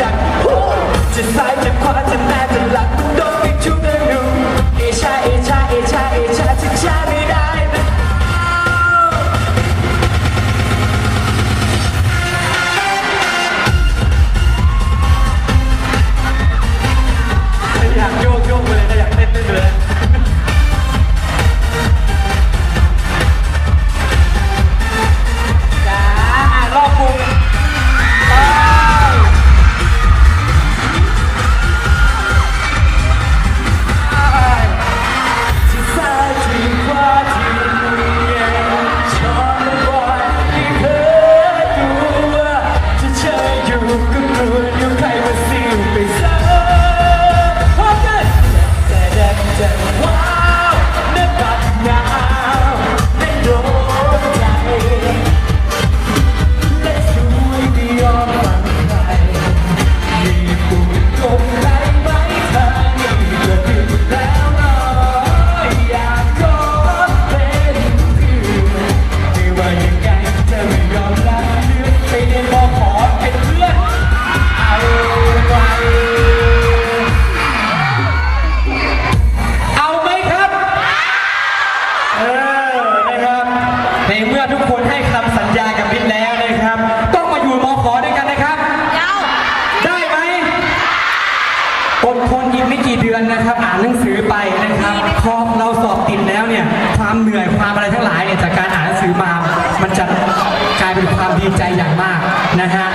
จะสายจะ งสือไปนะครับพอเราสอบติดแล้วเนี่ยความเหนื่อยความอะไรทั้งหลายเนี่ยจากการอ่านหนังสือมา มันจะกลายเป็นความดีใจอย่างมากนะฮะ